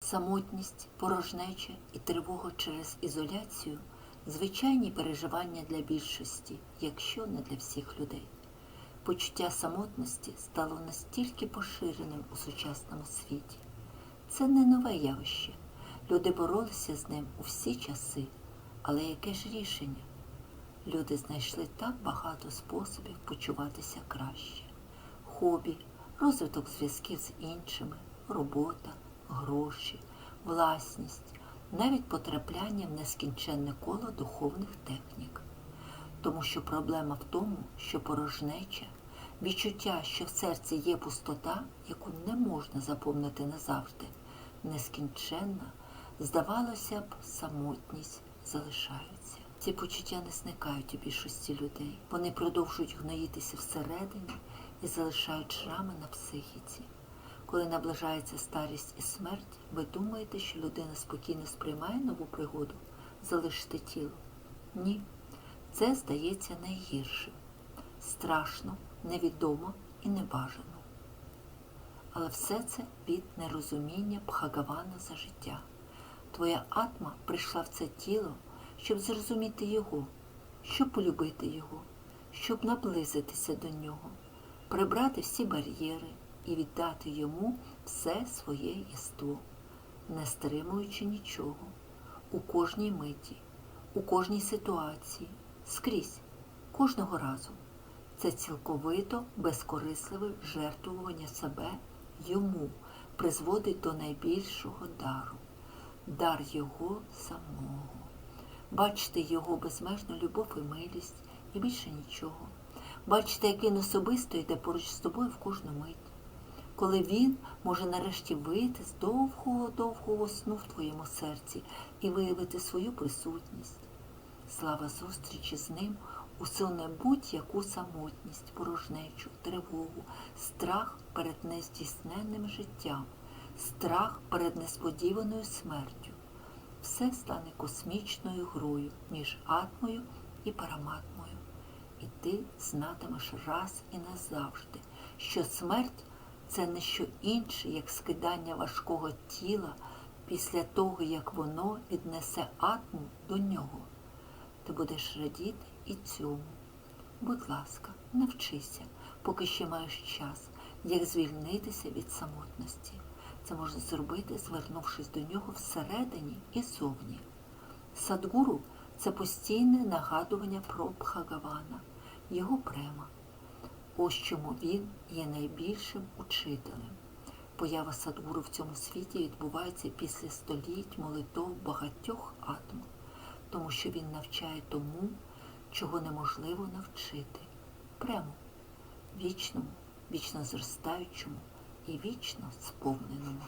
Самотність, порожнеча і тривога через ізоляцію звичайні переживання для більшості, якщо не для всіх людей. Почуття самотності стало настільки поширеним у сучасному світі. Це не нове явище. Люди боролися з ним у всі часи. Але яке ж рішення? Люди знайшли так багато способів почуватися краще: хобі, розвиток зв'язків з іншими, робота, гроші, власність, навіть потрапляння в нескінченне коло духовних технік. Тому що проблема в тому, що порожнеча, відчуття, що в серці є пустота, яку не можна заповнити назавжди, нескінченна, здавалося б, самотність залишається. Ці почуття не зникають у більшості людей. Вони продовжують гноїтися всередині і залишають шрами на психіці. Коли наближається старість і смерть, ви думаєте, що людина спокійно сприймає нову пригоду, залишити тіло? Ні. Це здається найгіршим. Страшно, невідомо і небажано. Але все це від нерозуміння Бхагавана за життя. Твоя атма прийшла в це тіло, щоб зрозуміти його, щоб полюбити його, щоб наблизитися до нього, прибрати всі бар'єри і віддати йому все своє єство, не стримуючи нічого, у кожній миті, у кожній ситуації, скрізь, кожного разу. Це цілковито безкорисливе жертвування себе йому призводить до найбільшого дару, дар його самого. Бачите його безмежну любов і милість і більше нічого. Бачите, як він особисто йде поруч з тобою в кожну мить. Коли він може нарешті вийти з довгого-довгого сну в твоєму серці і виявити свою присутність. Слава зустрічі з ним усуне будь-яку самотність, порожнечу, тривогу, страх перед нездійсненним життям, страх перед несподіваною смертю. Все стане космічною грою між атмою і параматмою. І ти знатимеш раз і назавжди, що смерть це не що інше, як скидання важкого тіла після того, як воно віднесе атму до нього. Ти будеш радіти і цьому. Будь ласка, навчися, поки ще маєш час, як звільнитися від самотності. Це можна зробити, звернувшись до нього всередині і зовні. Садгуру це постійне нагадування про Бхагавана, його према. Ось чому він є найбільшим учителем. Поява Садгуру в цьому світі відбувається після століть молитов багатьох атом, тому що він навчає тому, чого неможливо навчити прямо, вічному, вічно зростаючому і вічно сповненому.